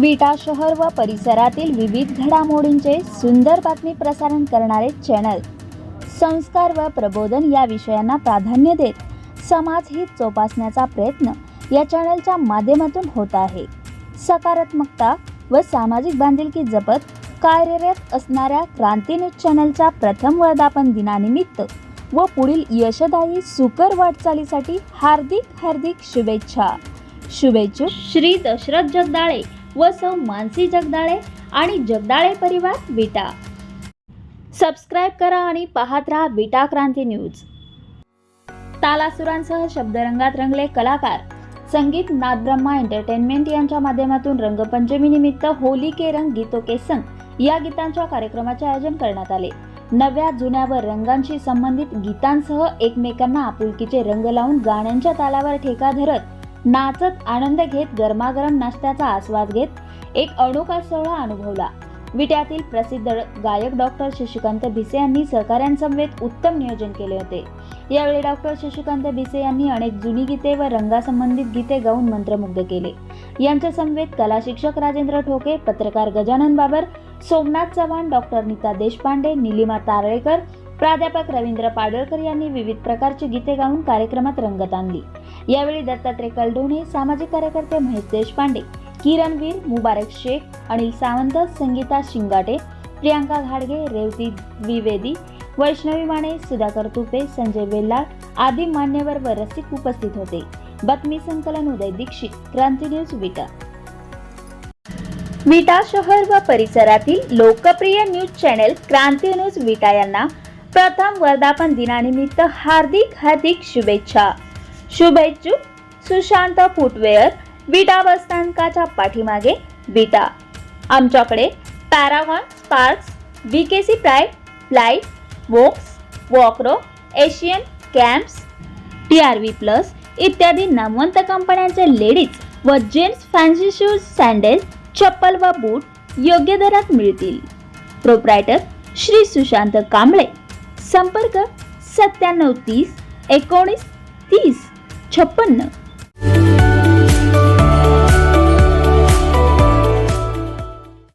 विटा शहर व परिसरातील विविध घडामोडींचे सुंदर बातमी प्रसारण करणारे चॅनल. संस्कार व प्रबोधन या विषयांना प्राधान्य देत समाजहित जोपासण्याचा प्रयत्न या चॅनलच्या माध्यमातून होत आहे. सकारात्मकता व सामाजिक बांधिलकी जपत कार्यरत असणाऱ्या क्रांती न्यूज चॅनलच्या प्रथम वर्धापन दिनानिमित्त व पुढील यशदायी सुकर वाटचालीसाठी हार्दिक हार्दिक शुभेच्छा. शुभेच्छुक. श्री दशरथ जगदाळे. व सौ मानसी जगदाळे आणि जगदाळे परिवार विटा. सबस्क्राईब करा आणि पाहत राहा विटा क्रांती न्यूज. तालासुरांसह शब्दरंगात रंगले कलाकार संगीत नादब्रह्मा एंटरटेनमेंट यांच्या माध्यमातून रंगपंचमीनिमित्त होली के रंग गीतो के संग या गीतांच्या कार्यक्रमाचे आयोजन करण्यात आले. नव्या जुन्या व रंगांशी संबंधित गीतांसह एकमेकांना आपुलकीचे रंग लावून गाण्यांच्या तालावर ठेका धरत नाचत आनंद घेत गरमागरम नाश्त्याचा आस्वाद घेत एक अनोखा सोहळा अनुभवला. विट्यातील प्रसिद्ध गायक डॉक्टर शशिकांत भिसे यांनी सहकाऱ्यांसमवेत उत्तम नियोजन केले होते. यावेळी डॉक्टर शशिकांत भिसे यांनी अनेक जुनी गीते व रंगासंबंधित गीते गाऊन मंत्रमुग्ध केले. यांच्या समवेत कला शिक्षक राजेंद्र ठोके पत्रकार गजानन बाबर सोमनाथ चव्हाण डॉक्टर नीता देशपांडे निलिमा तारळेकर प्राध्यापक रवींद्र पाडळकर यांनी विविध प्रकारची गीते गाऊन कार्यक्रमात रंगत आणली. यावेळी दत्तात्रय कलडोणे सामाजिक कार्यकर्ते महेश देशपांडे किरण वीर मुबारक शेख अनिल सावंत संगीता शिंगाटे प्रियांका घाडगे रेवती द्विवेदी वैष्णवी माने सुधाकर तुपे संजय बेल्ला आदी मान्यवर व रसिक उपस्थित होते. बातमी संकलन उदय दीक्षित क्रांती न्यूज विटा. विटा शहर व परिसरातील लोकप्रिय news channel Kranti news Vita यांना प्रथम वर्धापन दिनानिमित्त हार्दिक हार्दिक शुभेच्छा. शुभेच्छुक सुशांत फुटवेअर विटा बसस्थानकाच्या पाठीमागे विटा. आमच्याकडे Paragon Sparx B K C Pride Flite Vox Walkaroo Asian Campus T R V plus इत्यादी नामवंत कंपन्यांचे लेडीज व जेंट्स फॅन्सी शूज सँडेल चप्पल व बूट योग्य दरात मिळतील. प्रोप्रायटर श्री सुशांत कांबळे. संपर्क सत्त्याण्णव तीस एकोणीस तीस छप्पन्न.